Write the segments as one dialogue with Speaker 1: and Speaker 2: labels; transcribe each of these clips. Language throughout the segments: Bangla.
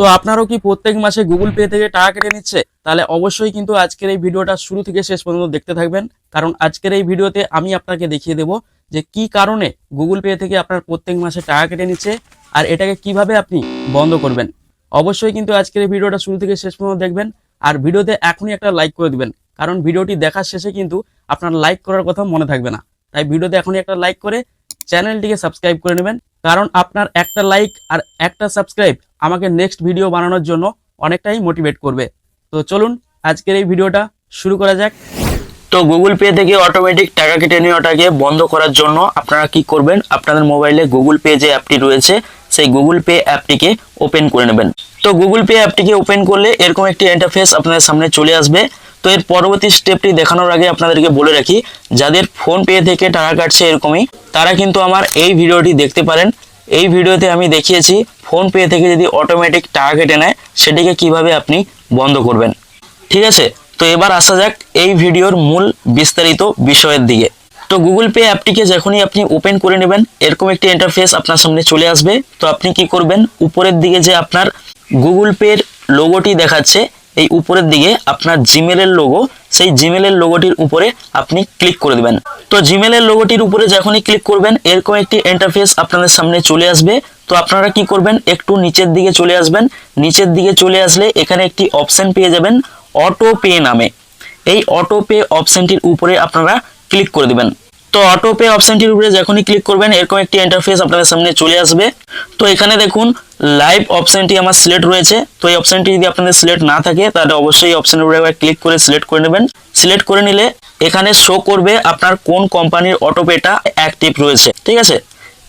Speaker 1: তো আপনারও কি প্রত্যেক মাসে গুগল পে থেকে টাকা কেটে নিচ্ছে? তাহলে অবশ্যই কিন্তু আজকের এই ভিডিওটা শুরু থেকে শেষ পর্যন্ত দেখতে থাকবেন। কারণ আজকের এই ভিডিওতে আমি আপনাকে দেখিয়ে দেব যে কি কারণে গুগল পে থেকে আপনার প্রত্যেক মাসে টাকা কেটে নিচ্ছে আর এটাকে কীভাবে আপনি বন্ধ করবেন। অবশ্যই কিন্তু আজকের এই ভিডিওটা শুরু থেকে শেষ পর্যন্ত দেখবেন আর ভিডিওতে এখনই একটা লাইক করে দিবেন। কারণ ভিডিওটি দেখার শেষে কিন্তু আপনার লাইক করার কথা মনে থাকবে না। তাই ভিডিওতে এখনই একটা লাইক করে চ্যানেলটিকে সাবস্ক্রাইব করে নেবেন। কারণ আপনার একটা লাইক আর একটা সাবস্ক্রাইব আমাকে নেক্সট ভিডিও বানানোর জন্য অনেকটাই মোটিভেট করবে। তো চলুন, আজকের এই ভিডিওটা শুরু করা যাক। তো গুগল পে থেকে অটোমেটিক টাকা কেটে নেওয়াটাকে বন্ধ করার জন্য আপনারা কি করবেন? আপনাদের মোবাইলে গুগল পে যে অ্যাপটি রয়েছে, সেই গুগল পে অ্যাপটিকে ওপেন করে নেবেন। তো গুগল পে অ্যাপটিকে ওপেন করলে এরকম একটি ইন্টারফেস আপনাদের সামনে চলে আসবে। তো এর পরবর্তী স্টেপটি দেখানোর আগে আপনাদেরকে বলে রাখি, যাদের ফোন পে থেকে টাকা কাটছে এরকমই, তারা কিন্তু আমার এই ভিডিওটি দেখতে পারেন। এই ভিডিওতে আমি দেখিয়েছি ফোন পে থেকে যদি অটোমেটিক টাকা কেটে নেয়, সেটিকে কীভাবে আপনি বন্ধ করবেন? ঠিক আছে? তো এবার আসা যাক এই ভিডিওর মূল বিস্তারিত বিষয়ের দিকে। তো গুগল পে অ্যাপটিকে যখনই আপনি ওপেন করে নেবেন, এরকম একটি ইন্টারফেস আপনার সামনে চলে আসবে। তো আপনি কি করবেন? উপরের দিকে যে আপনার গুগল পের লোগোটি দেখাচ্ছে, এই উপরের দিকে আপনার জিমেলের লোগো সেই জিমেলের লোগোটির উপরে আপনি ক্লিক করে দেবেন। তো জিমেলের লোগোটির উপরে যখনই ক্লিক করবেন, এরকম একটি ইন্টারফেস আপনাদের সামনে চলে আসবে। তো আপনারা কি করবেন? একটু নিচের দিকে চলে আসবেন। নিচের দিকে চলে আসলে এখানে একটি অপশন পেয়ে যাবেন অটো পে নামে। এই অটো পে অপশনটির উপরে আপনারা ক্লিক করে দিবেন। তো অটো পে অপশনটির উপরে যখনই ক্লিক করবেন, এরকম একটি ইন্টারফেস আপনাদের সামনে চলে আসবে। তো এখানে দেখুন লাইভ অপশনটি আমার সিলেক্ট রয়েছে। তো এই অপশনটি যদি আপনাদের সিলেক্ট না থাকে, তাহলে অবশ্যই অপশনের উপরে একবার ক্লিক করে সিলেক্ট করে নেবেন। সিলেক্ট করে নিলে এখানে শো করবে আপনার কোন কোম্পানির অটো পেটা অ্যাক্টিভ রয়েছে। ঠিক আছে?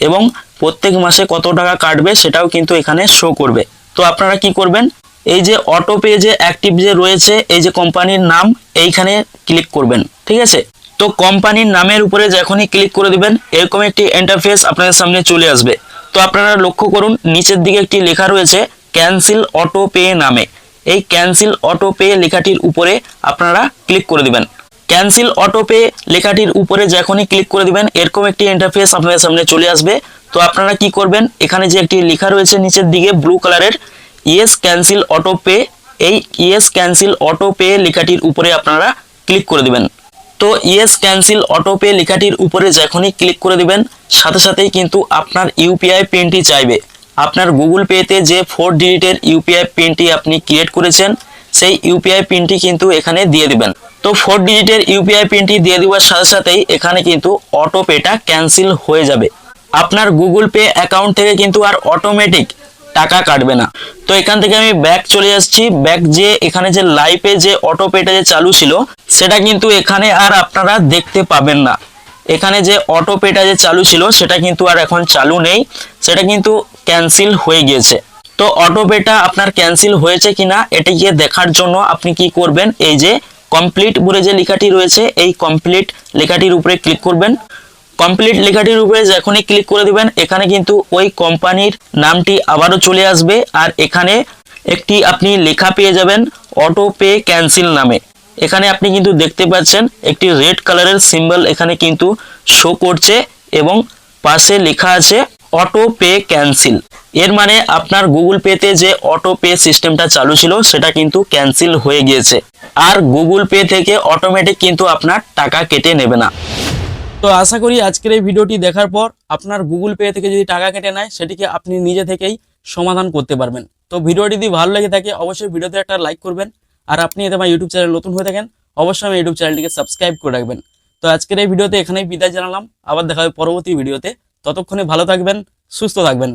Speaker 1: এবং প্রত্যেক মাসে কত টাকা কাটবে সেটাও কিন্তু এখানে শো করবে। তো আপনারা কি করবেন? এই যে অটো পে যে অ্যাক্টিভ যে রয়েছে, এই যে কোম্পানির নাম, এইখানে ক্লিক করবেন, ঠিক আছে? তো কোম্পানির নামের উপরে যখনই ক্লিক করে দিবেন, এরকম একটি ইন্টারফেস আপনাদের সামনে চলে আসবে। তো আপনারা লক্ষ্য করুন, নিচের দিকে একটি লেখা রয়েছে ক্যান্সেল অটো পে নামে। এই ক্যান্সেল অটো পে লেখাটির উপরে আপনারা ক্লিক করে দিবেন। ক্যান্সেল অটো পে লেখাটির উপরে যখনই ক্লিক করে দিবেন, এরকম একটি ইন্টারফেস আপনাদের সামনে চলে আসবে। তো আপনারা কি করবেন, এখানে যে একটি লেখা রয়েছে নিচের দিকে ব্লু কালারের ইয়েস ক্যান্সেল অটো পে এই ইয়েস ক্যান্সেল অটো পে লেখাটির উপরে আপনারা ক্লিক করে দিবেন। তো ইয়েস ক্যান্সেল অটো পে লেখাটির উপরে যখনই ক্লিক করে দিবেন, সাথে সাথেই কিন্তু আপনার ইউপিআই পিনটি চাইবে। আপনার গুগল পেতে যে ফোর ডিজিটের ইউপিআই পিনটি আপনি ক্রিয়েট করেছেন, সেই ইউপিআই পিনটি কিন্তু এখানে দিয়ে দিবেন। তো ফোর ডিজিটের ইউপিআই পিনটি দিয়ে দেওয়ার সাথে সাথেই এখানে কিন্তু অটো পেটা ক্যান্সেল হয়ে যাবে। আপনার গুগল পে অ্যাকাউন্ট থেকে কিন্তু আর অটোমেটিক টাকা কাটবে না। তো এখান থেকে আমি ব্যাক চলে আসছি। ব্যাক যে এখানে যে লাইভে যে অটো পেটা যে চালু ছিল, সেটা কিন্তু এখানে আর আপনারা দেখতে পাবেন না। এখানে যে অটো পেটা যে চালু ছিল, সেটা কিন্তু আর এখন চালু নেই। সেটা কিন্তু ক্যান্সেল হয়ে গিয়েছে। তো অটো পেটা আপনার ক্যান্সেল হয়েছে কিনা, এটিকে দেখার জন্য আপনি কি করবেন, এই যে কমপ্লিট বলে যে লেখাটি রয়েছে, এই কমপ্লিট লেখাটির উপরে ক্লিক করবেন। কমপ্লিট লেখাটির উপরে যখনই ক্লিক করে দিবেন, এখানে কিন্তু ওই কোম্পানির নামটি আবারও চলে আসবে আর এখানে একটি আপনি লেখা পেয়ে যাবেন অটো পে ক্যান্সেল নামে। এখানে আপনি কিন্তু দেখতে পাচ্ছেন, একটি রেড কালারের সিম্বল এখানে কিন্তু শো করছে এবং পাশে লেখা আছে অটো পে ক্যান্সেল এর মানে আপনার গুগল পেতে যে অটো পে সিস্টেমটা চালু ছিল, সেটা কিন্তু ক্যান্সেল হয়ে গিয়েছে। আর গুগল পে থেকে অটোমেটিক কিন্তু আপনার টাকা কেটে নেবে না। তো আশা করি আজকের এই ভিডিওটি দেখার পর আপনার গুগল পে থেকে যদি টাকা কেটে নেয়, সেটিকে আপনি নিজে থেকেই সমাধান করতে পারবেন। তো ভিডিওটি যদি ভালো লেগে থাকে, অবশ্যই ভিডিওতে একটা লাইক করবেন। আর আপনি এতে আমার ইউটিউব চ্যানেল নতুন হয়ে থাকেন, অবশ্যই আমার ইউটিউব চ্যানেলটিকে সাবস্ক্রাইব করে রাখবেন। তো আজকের এই ভিডিওতে এখানেই বিদায় জানালাম। আবার দেখা হবে পরবর্তী ভিডিওতে। ততক্ষণে ভালো থাকবেন, সুস্থ থাকবেন।